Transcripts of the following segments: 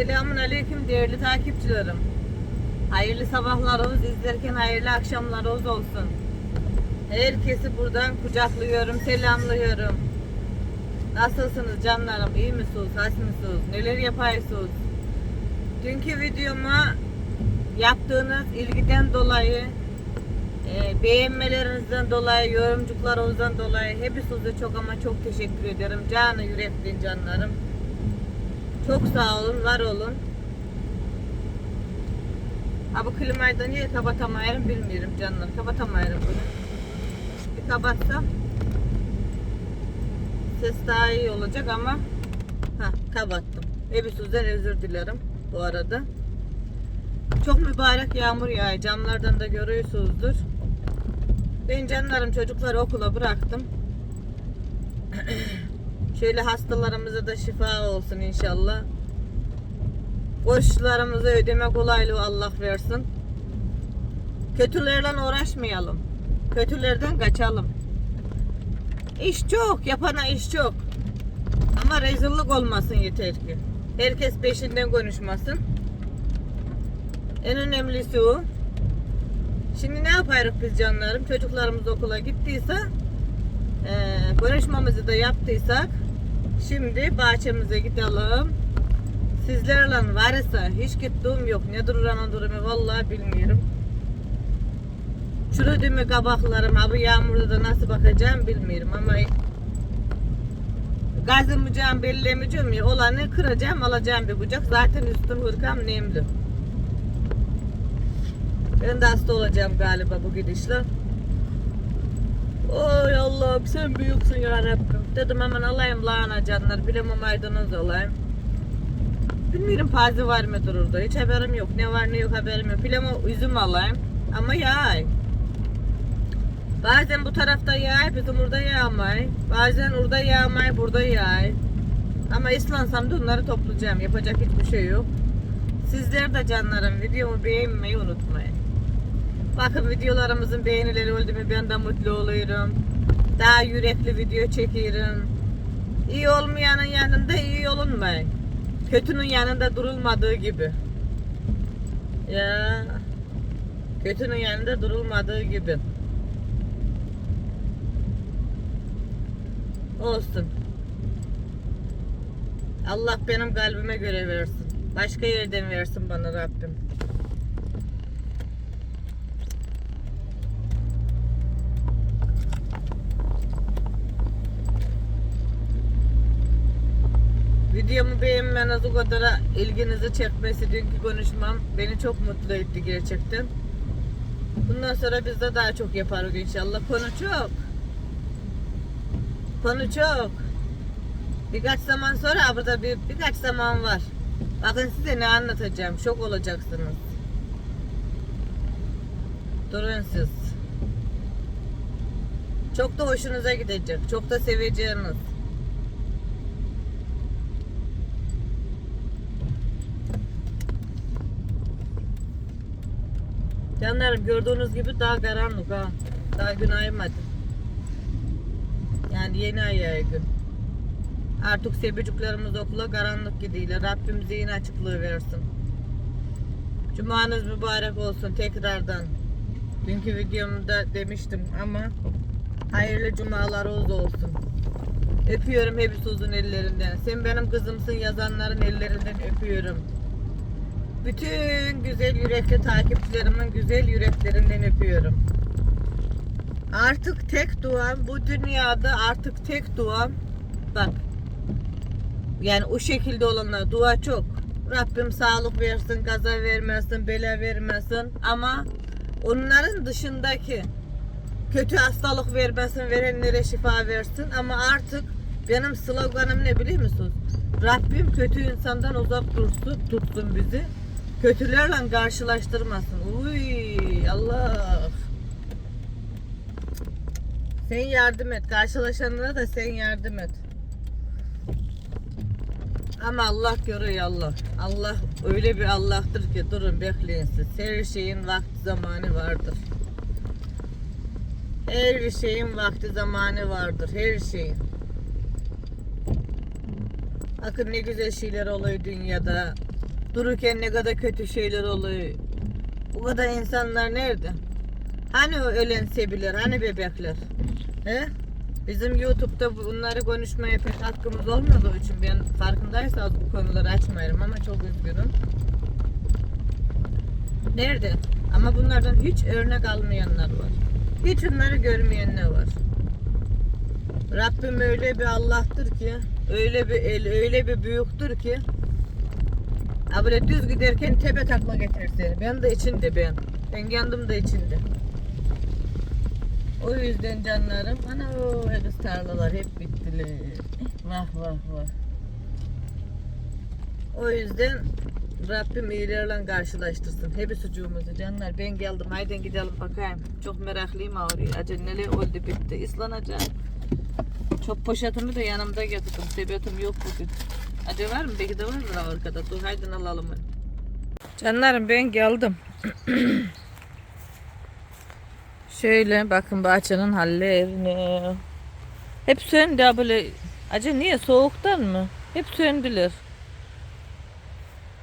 Selamun Aleyküm değerli takipçilerim. Hayırlı sabahlarınız izlerken hayırlı akşamlarınız olsun. Herkesi buradan kucaklıyorum, selamlıyorum. Nasılsınız canlarım? İyi misiniz? Has mısınız? Neler yapıyorsunuz? Dünkü videoma yaptığınız ilgiden dolayı e, beğenmelerinizden dolayı, yorumcuklarınızdan dolayı hepinize çok ama çok teşekkür ederim. Canı yürekli canlarım. Çok sağ olun, var olun. Ha bu klimayı da niye kapatamıyorum bilmiyorum canlar. Kapatamıyorum bunu. Bir kapatsam ses daha iyi olacak ama ha kapattım. Hepinizden özür dilerim bu arada. Çok mübarek yağmur yağıyor. Camlardan da görüyorsunuzdur. Ben canlarım çocukları okula bıraktım. Şöyle hastalarımıza da şifa olsun inşallah. Borçlarımızı ödeme kolaylığı Allah versin. Kötülerle uğraşmayalım. Kötülerden kaçalım. İş çok, yapana iş çok. Ama rezillik olmasın yeter ki. Herkes peşinden konuşmasın. En önemlisi o. Şimdi ne yaparız biz canlarım? Çocuklarımız okula gittiyse eee konuşmamızı da yaptıysak şimdi bahçemize gidelim. Sizlerle varsa hiç gittiğim yok. Ne duran durumu vallahi bilmiyorum. Çürüdü mü kabaklarım, abi yağmurda da nasıl bakacağım bilmiyorum ama gazlamayacağım, bellemeyeceğim ya olanı kıracağım, alacağım bir bucak. Zaten üstüm hırkam nemli. Ben de hasta olacağım galiba bu gidişle. Oy Allah'ım sen büyüksün ya Rabbim. Dedim hemen alayım lahana canlar. Bilemem maydanoz alayım. Bilmiyorum pazi var mıdır orada. Hiç haberim yok. Ne var ne yok haberim yok. Bilema üzüm alayım. Ama yağ. Bazen bu tarafta yağ, bizim burada yağmay. Bazen orada yağmay, burada yağ. Ama ıslansam da onları toplayacağım. Yapacak hiçbir şey yok. Sizler de canlarım videomu beğenmeyi unutmayın. Bakın videolarımızın beğenileri oldu mu ben de mutlu oluyorum. Daha yürekli video çekiyorum. İyi olmayanın yanında iyi olunmayın. Kötünün yanında durulmadığı gibi. Ya kötünün yanında durulmadığı gibi. Olsun. Allah benim kalbime göre versin. Başka yerden versin bana Rabbim. Videomu beğenmeniz o kadar ilginizi çekmesi dünkü konuşmam beni çok mutlu etti gerçekten. Bundan sonra biz de daha çok yaparız inşallah. Konu çok. Konu çok. Birkaç zaman sonra burada bir birkaç zaman var. Bakın size ne anlatacağım. Şok olacaksınız. Durun siz. Çok da hoşunuza gidecek. Çok da seveceğiniz. Canlarım gördüğünüz gibi daha karanlık ha. Daha gün aymadı. Yani yeni ay gün. Artık sebeciklerimiz okula karanlık gidiyle. Rabbim zihin açıklığı versin. Cumanız mübarek olsun tekrardan. Dünkü videomda demiştim ama hayırlı cumalarınız olsun. Öpüyorum hepsi uzun ellerinden. Sen benim kızımsın yazanların ellerinden öpüyorum. Bütün güzel yürekli takipçilerimin güzel yüreklerinden öpüyorum. Artık tek duam bu dünyada artık tek duam bak yani o şekilde olanlar dua çok. Rabbim sağlık versin, kaza vermesin, bela vermesin ama onların dışındaki kötü hastalık vermesin, verenlere şifa versin ama artık benim sloganım ne biliyor musunuz? Rabbim kötü insandan uzak dursun, tutsun bizi. Kötülerle karşılaştırmasın. Uy Allah. Sen yardım et. Karşılaşanlara da sen yardım et. Ama Allah görüyor Allah. Allah öyle bir Allah'tır ki durun bekleyin siz. Her şeyin vakti zamanı vardır. Her bir şeyin vakti zamanı vardır. Her şeyin. Bakın ne güzel şeyler oluyor dünyada. Dururken ne kadar kötü şeyler oluyor. Bu kadar insanlar nerede? Hani ölen sebiler, hani bebekler? He? Bizim YouTube'da bunları konuşmaya pek hakkımız olmadığı için ben farkındaysanız bu konuları açmıyorum ama çok üzgünüm. Nerede? Ama bunlardan hiç örnek almayanlar var. Hiç onları görmeyenler var. Rabbim öyle bir Allah'tır ki, öyle bir el, öyle bir büyüktür ki Ha böyle düz giderken tepe takla getirir seni. Ben de içinde ben. Ben kendim de içinde. O yüzden canlarım ana o kız tarlalar hep bittiler. Vah vah vah. O yüzden Rabbim iyilerle karşılaştırsın. Hep sucuğumuzu canlar. Ben geldim. Haydi gidelim bakayım. Çok meraklıyım ağrıyor. Acı neler oldu bitti. İslanacağım. Çok poşetimi de yanımda getirdim. Sebetim yok bugün. Acı var mı? Belki de vardır arkada. Dur haydi alalım. Canlarım ben geldim. Şöyle bakın bahçenin hallerini. Hep söndü ha böyle. Acı niye soğuktan mı? Hep söndüler.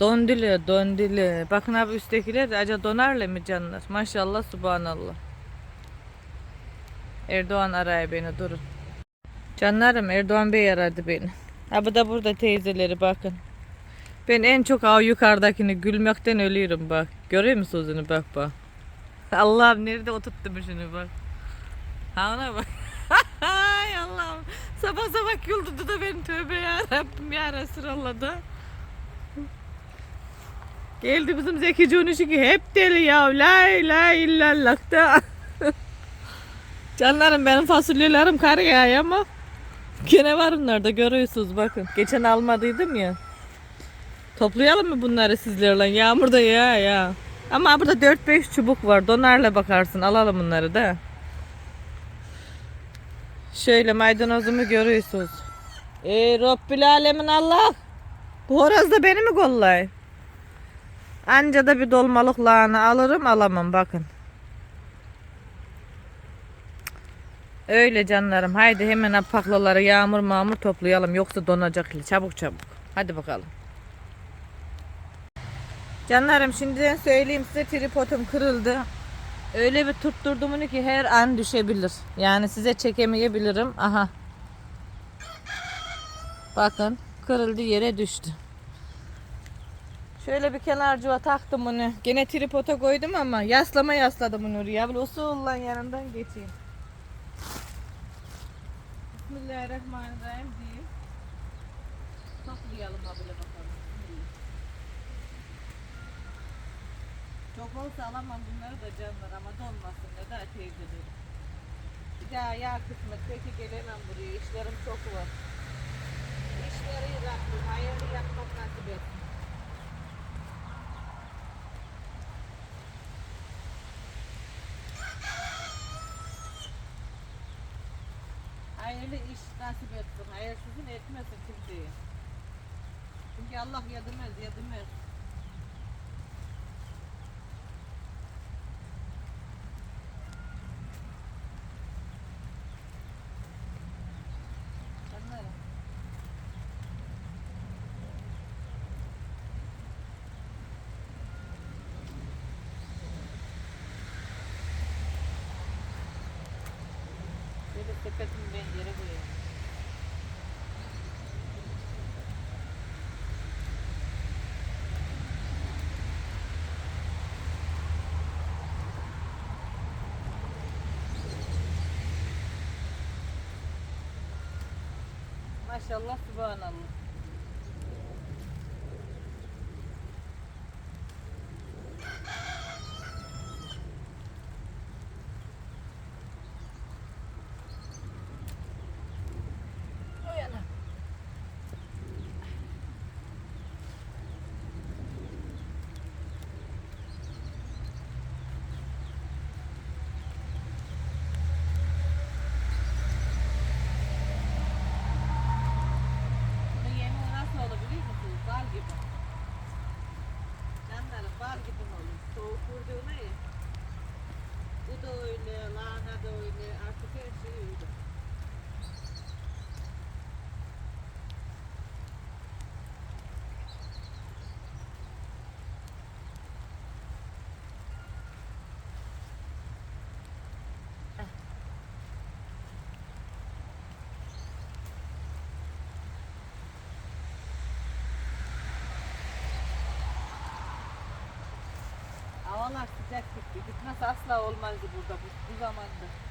Dondular, dondular. Bakın abi üsttekiler de acaba donarlar mı canlar? Maşallah, subhanallah. Erdoğan araya beni durun. Canlarım Erdoğan Bey aradı beni. Ha bu da burada teyzeleri bakın. Ben en çok av yukarıdakini gülmekten ölüyorum bak. Görüyor musunuz onu bak bak. Allah'ım nerede oturttum şunu bak. Ha ona bak. Ay Allah'ım. Sabah sabah güldürdü da beni tövbe ya Rabbim ya Resulallah da. Geldi bizim Zeki Cunuş'u ki hep deli ya. La ilahe illallah da. Canlarım benim fasulyelerim kar yağıyor ama gene var onlarda görüyorsunuz bakın. Geçen almadıydım ya. Toplayalım mı bunları sizlerle? Yağmur da ya ya. Ama burada 4-5 çubuk var. Donarla bakarsın. Alalım bunları da. Şöyle maydanozumu görüyorsunuz. Ey Rabbil Alemin Allah. Bu horoz da beni mi kollay? Anca da bir dolmalık lahana alırım alamam bakın. Öyle canlarım. Haydi hemen apaklaları yağmur mağmur toplayalım. Yoksa donacak. Çabuk çabuk. Hadi bakalım. Canlarım şimdiden söyleyeyim size tripodum kırıldı. Öyle bir tutturdum ki her an düşebilir. Yani size çekemeyebilirim. Aha. Bakın kırıldı yere düştü. Şöyle bir kenarcığa taktım onu. Gene tripoda koydum ama yaslama yasladım onu oraya. Böyle usulla yanından geçeyim. Bismillahirrahmanirrahim diyeyim. Toplayalım ha böyle bakalım. Çok olsa alamam bunları da canlar ama donmasın ne daha teyzelerim. Bir daha yağ kısmet peki gelemem buraya. İşlerim çok var. İşleri Rabbim hayırlı yapmak nasip etsin. Hayırlı iş nasip etsin. Hayırsızın etmesin kimseyi. Çünkü Allah yadımez, yadımez. Sepetimi ben yere koyayım. Maşallah subhanallah. öyle ya. Bu da öyle, lahana da öyle, artık her şey öyle. Havalar sıcak gitti. Gitmesi asla olmazdı burada bu, bu zamanda.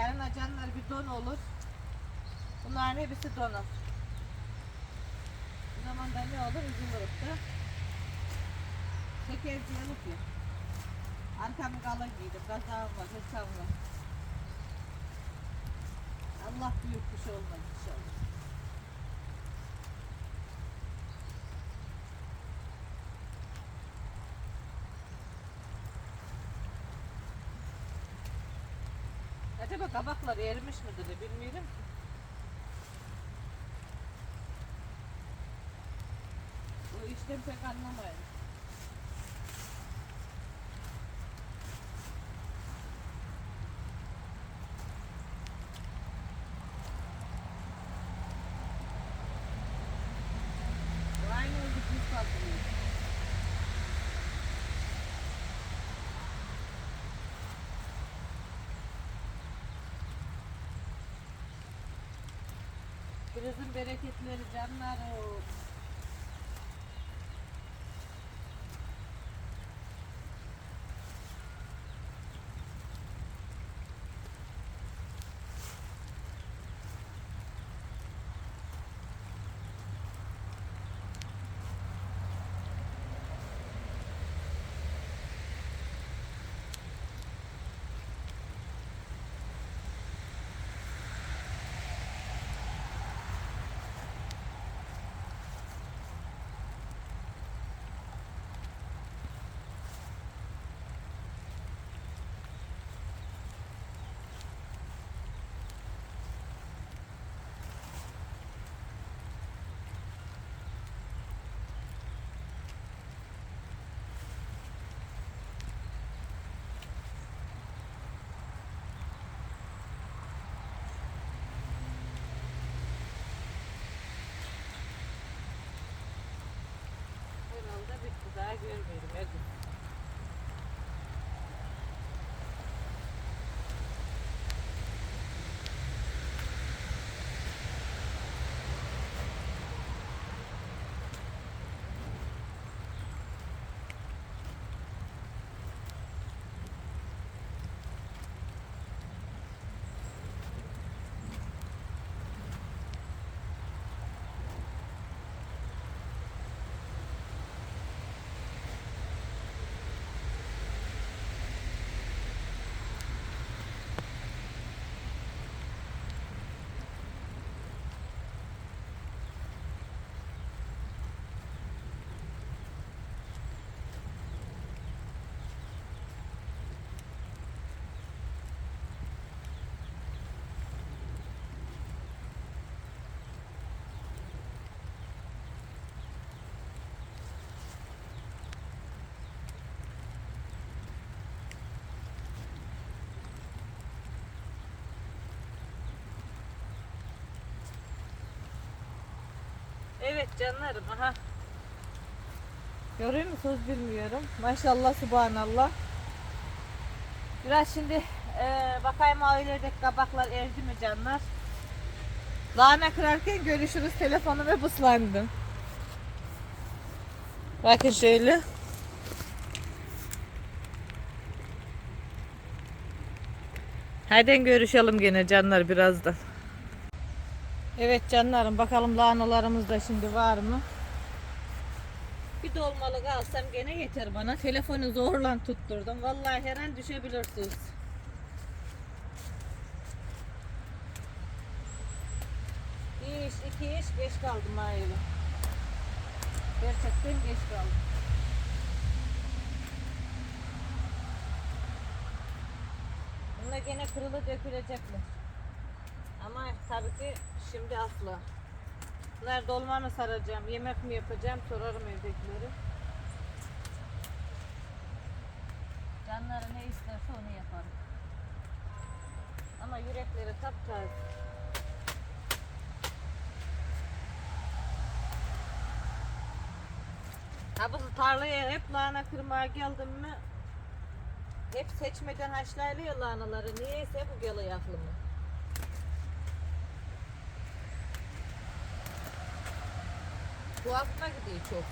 Yarın acanlar bir don olur. Bunların hepsi donur. O zaman da ne olur? Üzüm ırıktı. Şekerciyelik ya. Arkamı kalın giydim. Kazağım var, hırkam var. Allah büyük şey olmaz inşallah. Acaba kabaklar erimiş midir bilmiyorum ki. Bu işten pek anlamayın. Birazın bereketleri canlarım. Herhalde bitti daha görmüyorum. Hadi. Evet canlarım aha. Görüyor musunuz bilmiyorum. Maşallah subhanallah. Biraz şimdi e, bakayım ailelerdeki kabaklar erdi mi canlar? Lahana kırarken görüşürüz. Telefonum hep ıslandı. Bakın şöyle. Hadi görüşelim gene canlar birazdan. Evet canlarım bakalım lahanalarımız da şimdi var mı? Bir dolmalık alsam gene yeter bana. Telefonu zorla tutturdum. Vallahi her an düşebilirsiniz. Bir iş, iki iş geç kaldım aile. Gerçekten geç kaldım. Bunlar gene kırılı dökülecekler. Ama tabii ki şimdi asla. Bunlar dolma mı saracağım, yemek mi yapacağım sorarım evdekileri. Canları ne isterse onu yaparım. Ama yürekleri taptaze. Bu tarlaya hep lahana kırmaya geldim mi hep seçmeden haşlayılıyor lahanaları. Niyeyse bu geliyor aklıma. Bu aklıma gidiyor çok.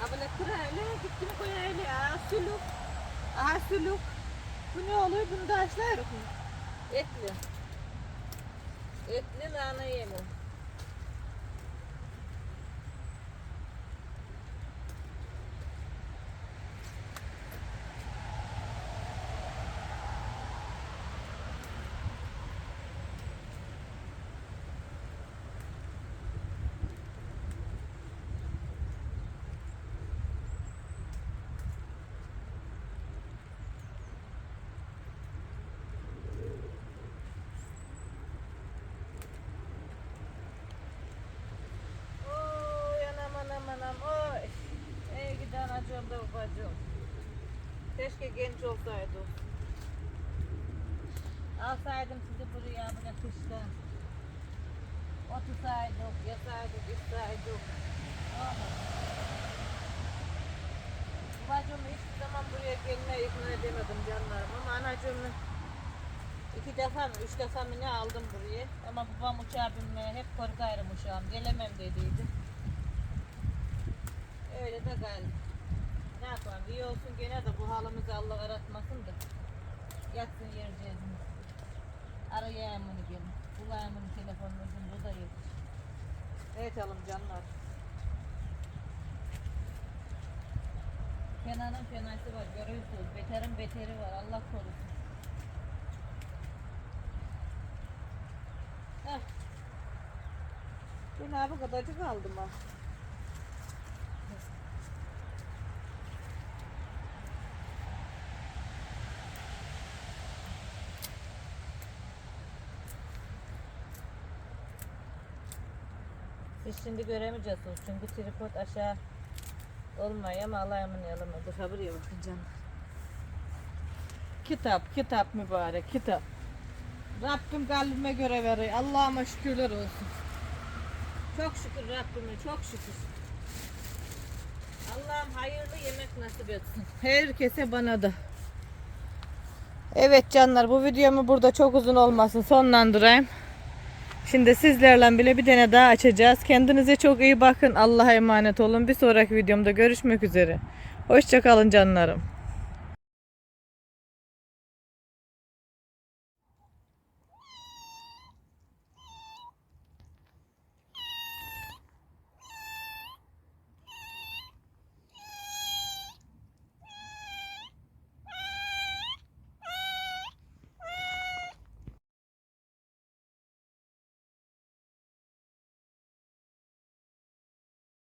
Abla kırayla gittim koyayla. Aa suluk. Aha suluk. Bu ne oluyor? Bunu da haşlayırız mı? Etli. Etli lahana yemi. Bacım. Keşke genç olsaydım. Alsaydım sizi buraya kışta. Otursaydık, yasaydık, içsaydık. Bacımı hiçbir zaman buraya gelmeye ikna edemedim canlarım ama anacığımı iki defa mı, üç defa mı ne aldım buraya. Ama babam uçağa binmeye hep korkarım uşağım, gelemem dediydi. Öyle de galiba. Ne yapalım, iyi olsun gene de bu halimizi Allah aratmasın da. Yatsın yereceğimiz. Arayayım onu gelin. Bulayım onu telefonunu ucunda da yok. Evet alım canlar. Fenanın fenası var görüyorsunuz. Beterin beteri var Allah korusun. Heh. Ben abi kadarcık aldım ha. Siz şimdi göremeyeceksiniz çünkü tripod aşağı olmuyor ama Allah'a emanet. Dur ha buraya bakın. Kitap, kitap mübarek, kitap. Rabbim kalbime göre veriyor. Allah'ıma şükürler olsun. Çok şükür Rabbime, çok şükür. Allah'ım hayırlı yemek nasip etsin. Herkese bana da. Evet canlar bu videomu burada çok uzun olmasın sonlandırayım. Şimdi sizlerle bile bir tane daha açacağız. Kendinize çok iyi bakın. Allah'a emanet olun. Bir sonraki videomda görüşmek üzere. Hoşçakalın canlarım.